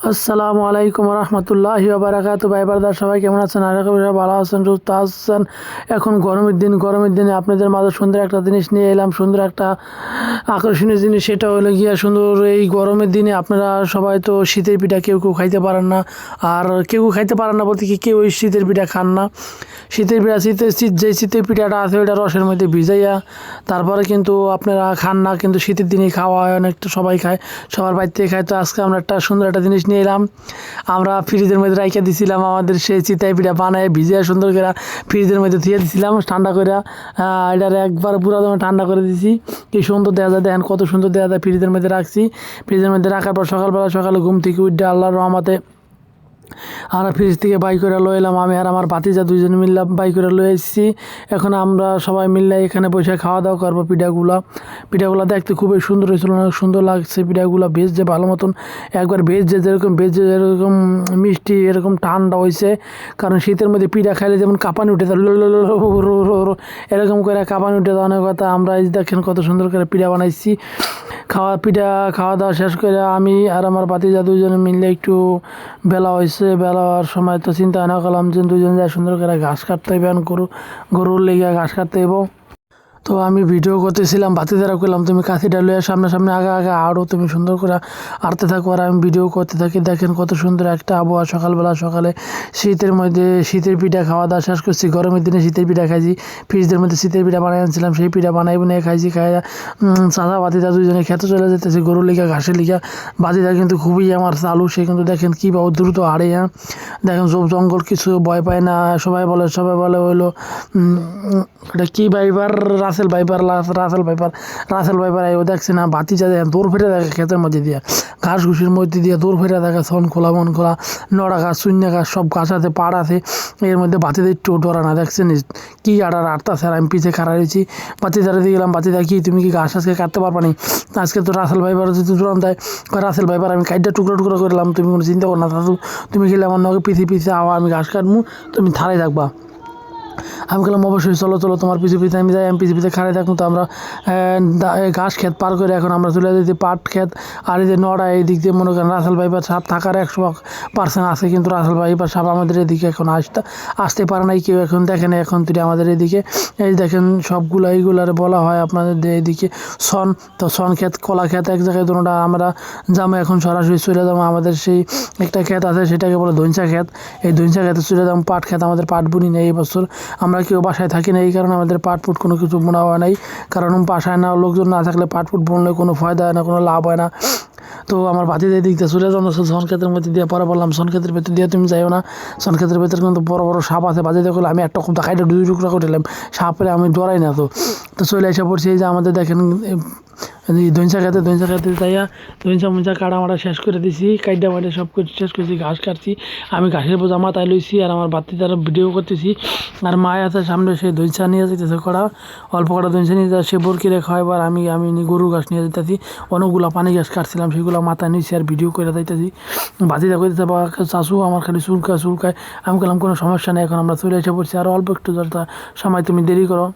আসসালামু আলাইকুম রহমতুল্লাহ বারাকাতু ভাই বারদার সবাই কেমন আছেন? আশা ভালো আছেন, সুস্থ আছেন। এখন গরমের দিন, গরমের দিনে আপনাদের মাঝে সুন্দর একটা জিনিস নিয়ে এলাম, সুন্দর একটা আকর্ষণীয় জিনিস। সেটা হলো গিয়া সুন্দর এই গরমের দিনে আপনারা সবাই তো শীতের পিঠা কেউ কেউ খাইতে পারেন না। আর কেউ কেউ খাইতে পারেন না বলতে কি কেউ ওই শীতের পিঠা খান না। শীতের পিঠা, শীতের শীত যে শীতের পিঠাটা আছে ওইটা রসের মধ্যে ভিজাইয়া তারপরে কিন্তু আপনারা খান না, কিন্তু শীতের দিনে খাওয়া হয় অনেকটা সবাই খায়, সবার বাড়িতে খায়। তো আজকে আমরা একটা সুন্দর একটা জিনিস নিয়ে এলাম। আমরা ফ্রিজের মধ্যে রাইখা দিছিলাম, আমাদের সেই চিতাই পিঠা বানায় ভিজিয়ে সুন্দর করে ফ্রিজের মধ্যে ধুয়ে দিছিলাম, ঠান্ডা করে। এটার একবার পুরো ঠান্ডা করে দিছি। কি সুন্দর দেখা যায়, দেখেন কত সুন্দর দেওয়া যায়, ফ্রিজের মধ্যে রাখছি। ফ্রিজের মধ্যে রাখার পর সকালবেলা সকালে ঘুম থেকে উঠে আল্লাহর রহমতে আমরা ফ্রিজ থেকে বাই করে লয়ে এলাম। আমি আর আমার ভাতিজা দুইজন মিললাম বাই করে লয়ে এসেছি। এখন আমরা সবাই মিললে এখানে বসে খাওয়া দাওয়া করব পিঠাগুলা। পিঠাগুলা দেখতে খুবই সুন্দর হয়েছিল অনেক সুন্দর লাগছে। পিঠাগুলা ভেজ যে ভালো মতন একবার ভেজ যে যেরকম ভেজ যে যেরকম মিষ্টি এরকম ঠান্ডা হয়েছে। কারণ শীতের মধ্যে পিঠা খাইলে যেমন কাঁপানি উঠে যায়, এরকম করে কাঁপানি উঠে যাওয়ার কথা আমরা এই দেখেন কত সুন্দর করে পিঠা বানাইছি। খাওয়া পিঠা খাওয়া দাওয়া শেষ করে আমি আর আমার ভাতিজা দুজনে মিললে একটু বেলা হয়েছে। বেলা হওয়ার সময় তো চিন্তা না করলাম যে দুজন যায় সুন্দর করে ঘাস কাটতে হইবে গরু, গরুর লেগে ঘাস কাটতে হইব তো আমি ভিডিও করতেছিলাম ভাতিদারা করলাম, তুমি কাছিটা লইয়া সামনে সামনে আগে আগে আরও তুমি সুন্দর করে আড়তে থাকো আর আমি ভিডিও করতে থাকি। দেখেন কত সুন্দর একটা আবহাওয়া, সকালবেলা সকালে শীতের মধ্যে শীতের পিঠা খাওয়া দাওয়া শেষ করছি। গরমের দিনে শীতের পিঠা খাইছি, ফ্রিজের মধ্যে শীতের পিঠা বানাই আনছিলাম, সেই পিঠা বানাই বানিয়ে খাইছি খাই চাচা বাতিদা দুজনে খেতে চলে যেতেছি গরুর লিগা, ঘাসের লিগা। বাতিদা কিন্তু খুবই আমার চালু, সে কিন্তু দেখেন কী বা দ্রুত হারে হ্যাঁ। দেখেন সব জঙ্গল কিছু ভয় পায় না, সবাই বলে সবাই বলে হইল এটা কি বাইবার রাসেল বাইবার রাসেল বাইবার রাসেল বাইবার ও দেখছি না বাতি যা দেখেন দৌড় ফেটে দেখে ক্ষেতের মধ্যে দিয়ে। ঘাস ঘুষির মধ্যে দিয়ে দৌড় ফেটে দেখে সন খোলা, মন খোলা, নড়া ঘাস, শূন্য ঘাস, সব ঘাস আছে, পাড় আছে, এর মধ্যে বাতিতে একটু ডরা না, দেখছেন? কি আড়ার আটটা স্যার, আমি পিছিয়ে খাড়া রয়েছি। বাতি দিয়ে গেলাম বাতি কি, তুমি কি ঘাস আজকে কাটতে পারবা নি? আজকে তো রাসেল ভাইবার যদি দৌড়ান দেয় রাসেল ভাইপার আমি কাইটটা টুকরো টুকরো করলাম তুমি কোনো চিন্তা করো না তুমি গেলে আমার নগে পিছিয়ে পিছিয়ে আওয়া, আমি ঘাস কাটমু, তুমি থারাই থাকবা। আমি বললাম, অবশ্যই, চলো চলো, তোমার পিছু পিছু আমি যাই, আমি পিছু পিছু খাড়াই থাকব, তো আমরা ঘাস ক্ষেত পার করে এখন আমরা চলে যেতে পাট ক্ষেত, আর এই যে নড়া, এই দিক দিয়ে মনে করেন রাসেল ভাইপার সাপ থাকার একশো পার্সেন্ট আছে, কিন্তু রাসেল ভাইপার সাপ আমাদের এদিকে এখন আসতে আসতে পারে নাই, কেউ এখন দেখেন এখন তুই আমাদের এদিকে, এই দেখেন সবগুলো, এইগুলার বলা হয় আপনাদের এদিকে সন, তো সন ক্ষেত, কলা ক্ষেত, এক জায়গায় দুটা আমরা যাব এখন সরাসরি চলে যাব, আমাদের সেই একটা ক্ষেত আছে, সেটাকে বলে ধৈঞ্চা ক্ষেত, এই ধৈঞ্চা ক্ষেতে চলে যাব, পাট ক্ষেত আমাদের পাট বুনি নেই এই বছর আমরা কেউ বাসায় থাকি না, এই কারণে আমাদের পাট ফুট কোনো কিছু বোনা হয় নাই। কারণ বাসায় না, লোকজন না থাকলে পাট ফুট বুনলে কোনো ফায়দা হয় না, কোনো লাভ হয় না। তো আমার বাতিদের দিক দিয়ে চলে যাব সনক্ষেতের মধ্যে দিয়ে পরে বললাম, সনক্ষেতের ভেতর দিয়ে তুমি যাইও না। সনক্ষেতের ভেতর কিন্তু বড় বড় সাপ আছে। বাজিতে করলে আমি একটা খুব দেখাইটা দুই টুকরা করে দিলাম, সাপের আমি ডরাই না তো। তো চলে এসে পড়ছি, এই যে আমাদের দেখেন দইনসা খেতে দইনসা খেতে যাইয়া দইনসা মুঞ্চা কাটা মাটা শেষ করে দিছি কাইডা মাটা সব কিছু শেষ করেছি, ঘাস কাটছি। আমি ঘাসের বোঝা মাথায় লইছি আর আমার বাতি তারা ভিডিও করতেছি। আর মায় আছে সামনে, সে দইনসা নিয়ে যেতেছে কড়া। অল্প কটা দইনসা নিয়ে যায় সে বরকি রেখা এবার আমি আমি গরু ঘাস নিয়ে যেতেছি অনেকগুলো পানি ঘাস কাটছিলাম, সেগুলো মাথায় নিয়েছি আর ভিডিও করে যাইতেছি। বাতিটা করতেছে বা শাশু আমার খালি চুলকায় চুলকায়। আমি বললাম, কোনো সমস্যা নেই, এখন আমরা চলে এসে পড়ছি। আর অল্প একটু যতটা সময় তুমি দেরি করো।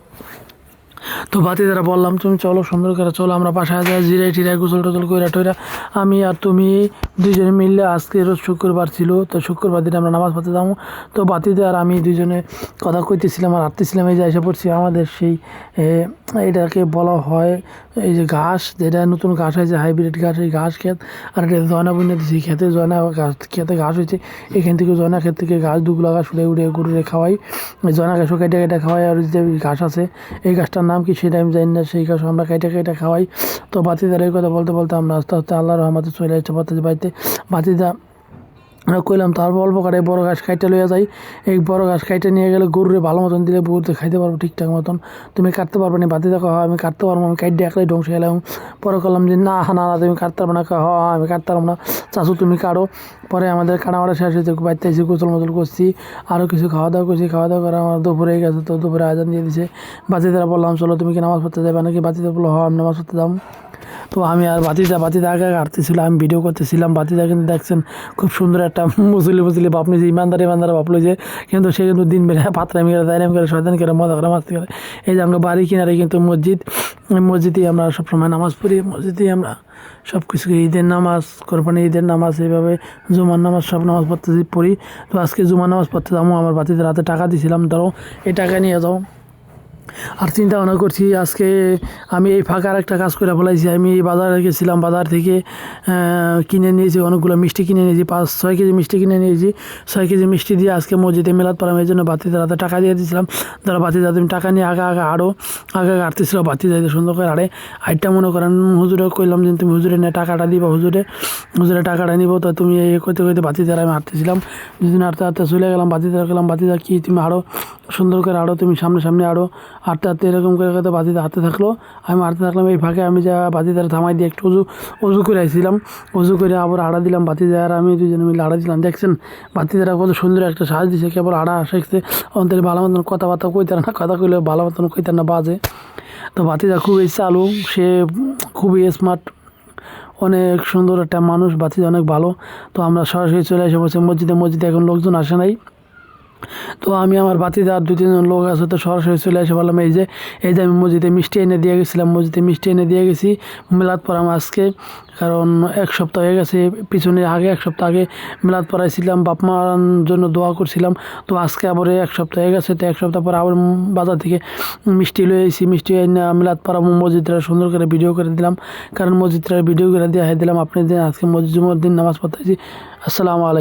তো বাতি দ্বারা বললাম, তুমি চলো, সুন্দর করে চলো, আমরা বাসায় যাই, জিরাই টিরাই গোসল টোসল কইরা টইরা। আমি আর তুমি দুইজনে মিললে আজকে রোজ শুক্রবার ছিল, তো শুক্রবার দিনে আমরা নামাজ পড়তে যাব। তো বাতিতে আর আমি দুইজনে কথা কইতেছিলাম আর হাঁটতেছিলাম, এই যে এসে পড়ছি। আমাদের সেই এটাকে বলা হয় এই যে ঘাস, যেটা নতুন ঘাস হয়েছে হাইব্রিড ঘাস, এই ঘাস ক্ষেত। আর এটা জয়না বুনে দিয়েছি খেতে জয়না ঘাস খেতে ঘাস হয়েছে এখান থেকে জয়না ক্ষেত থেকে ঘাস দুগুলা ঘাস উড়ে উড়ে গরুরে খাওয়াই। জয়না ঘাসও কেটে কেটে খাওয়াই, আর যে ঘাস আছে, এই গাছটার নাম কি সেই টাইম জানি না, সেই কারণে আমরা কেটে কেটে খাওয়াই। তো বাতিদার এই কথা বলতে বলতে আমরা আস্তে আস্তে আল্লাহ রহমতে চলে আসছে বাতিদের বাড়িতে। বাতিদা আমরা কইলাম তারপর অল্প কাটে বড় গাছ খাইতে লইয়া যাই। এই বড় গাছ খাইতে নিয়ে গেলে গরুরে ভালো মতন দিলে গরুতে খাইতে পারব ঠিকঠাক মতন। তুমি কাটতে পারবে না বাতি দেখো আমি কাটতে পারব আমি কাইটে একলাই ধ্বংস গেলাম পরে করলাম যে, না না না, তুমি কাটতে পারব না। হ আমি কাটতে পারব না। চাচু, তুমি কাটো। পরে আমাদের কাটামাটা শেষ হয়েছে বাড়িতে এসে গোসল মোসল করছি আরও কিছু খাওয়া দাওয়া করছি। খাওয়া দাওয়া করে আমার দুপুরে গেছে তো দুপুরে আয়োজন দিয়ে দিছে। বাতিদারা বললাম, চলো, তুমি কি নামাজ পড়তে যাবে? নাকি বাতিদা বলল হ আমি নামাজ পড়তে যাব। তো আমি আর বাতিদা বাতিদা আগে হাঁটতেছিল আমি ভিডিও করতেছিলাম। বাতিদা কিন্তু দেখছেন খুব সুন্দর একটা মুসলি মুসলি বাপ নিয়েছে ইমানদার ইমানদার বাপ লইছে কিন্তু সে কিন্তু দিন বেলা পাত্রা মেরে দাইরাম করে, শয়তান করে মজা করে মাস্তি করে। এই যে আমরা বাড়ি কিনারে কিন্তু মসজিদ মসজিদেই আমরা সবসময় নামাজ পড়ি মসজিদেই আমরা সব কিছু ঈদের নামাজ, কোরবানি ঈদের নামাজ, এইভাবে জুমার নামাজ সব নামাজ পড়তে পড়ি। তো আজকে জুমার নামাজ পড়তে যাব, আমার বাতিদের হাতে টাকা দিয়েছিলাম ধরো, এই টাকা নিয়ে যাও। আর চিন্তা ভাবনা করছি, আজকে আমি এই ফাঁকার একটা কাজ করে ফেলাইছি। আমি বাজারে গেছিলাম, বাজার থেকে কিনে নিয়েছি অনেকগুলো মিষ্টি কিনে নিয়েছি, পাঁচ, ছয় কেজি মিষ্টি কিনে নিয়েছি। ছয় কেজি মিষ্টি দিয়ে আজকে মসজিদে মেলাত পারাম এই জন্য বাতিদের হাতে টাকা দিয়ে দিয়েছিলাম। তারা বাতিদের হাতে টাকা নিয়ে আগা আগা আরও আগে আগে আটতেছিল বাতি যাইতে সুন্দর করে আড়ে। আইটা মনে করেন, হুজুরে কইলাম যে তুমি হুজুরে নিয়ে টাকাটা দিবা, হুজুরে হুজুরে টাকাটা নিবো, তো তুমি এই করতে করতে বাতি দ্বারা আমি হাঁটতেছিলাম। দুদিন হাঁটতে হাঁটতে চলে গেলাম, বাতি দ্বারা গেলাম, বাতি দ্বারা কি তুমি আরও সুন্দর করে আরও তুমি সামনে সামনে আরও হাঁটতে হাঁটতে এরকম করে করে বাতিতে হাঁটতে থাকল। আমি হাঁটতে থাকলাম, এই ফাঁকে আমি যা বাতি থামাই দিয়ে একটু উজু উজু করে আসছিলাম উজু করে আবার আড়া দিলাম, বাতি দ্বারা আমি দুজনে মিলে আড়া দিলাম। দেখছেন, বাতি দ্বারা কত সুন্দর একটা সাহায্য দিছে কেবল আড়া শিখছে অন্তরে ভালো মতন কথাবার্তা কইতার না, কথা কইলে ভালো মতন কইতার না, বাজে। তো বাতিদা খুবই চালু, সে খুবই স্মার্ট অনেক সুন্দর একটা মানুষ বাতিদা অনেক ভালো। তো আমরা সরাসরি চলে এসে বসে মসজিদে। মসজিদে এখন লোকজন আসে নাই। তো আমি আমার বাতিতে আর দু তিনজন লোক আছে, তো সরাসরি চলে এসে বললাম, এই যে এই যে আমি মসজিদে মিষ্টি এনে দিয়ে গেছিলাম, মসজিদে মিষ্টি এনে দিয়ে গেছি। মেলাদ পড়াম আজকে, কারণ এক সপ্তাহ হয়ে গেছে, পিছনে আগে, এক সপ্তাহ আগে মেলাদ পড়াইছিলাম, বাপ মার জন্য দোয়া করছিলাম। তো আজকে আবার এক সপ্তাহ হয়ে গেছে, তো এক সপ্তাহ পর আবার বাজার থেকে মিষ্টি লয়ে এসেছি, মিষ্টি এনে মিলাদ পড়াবো মসজিদরা সুন্দর করে ভিডিও করে দিলাম। কারণ মসজিদরা ভিডিও করে দিয়ে দিলাম, আপনি আজকে মসজিদ দিন নামাজ পড়তেছি। আসসালামু আলাইকুম।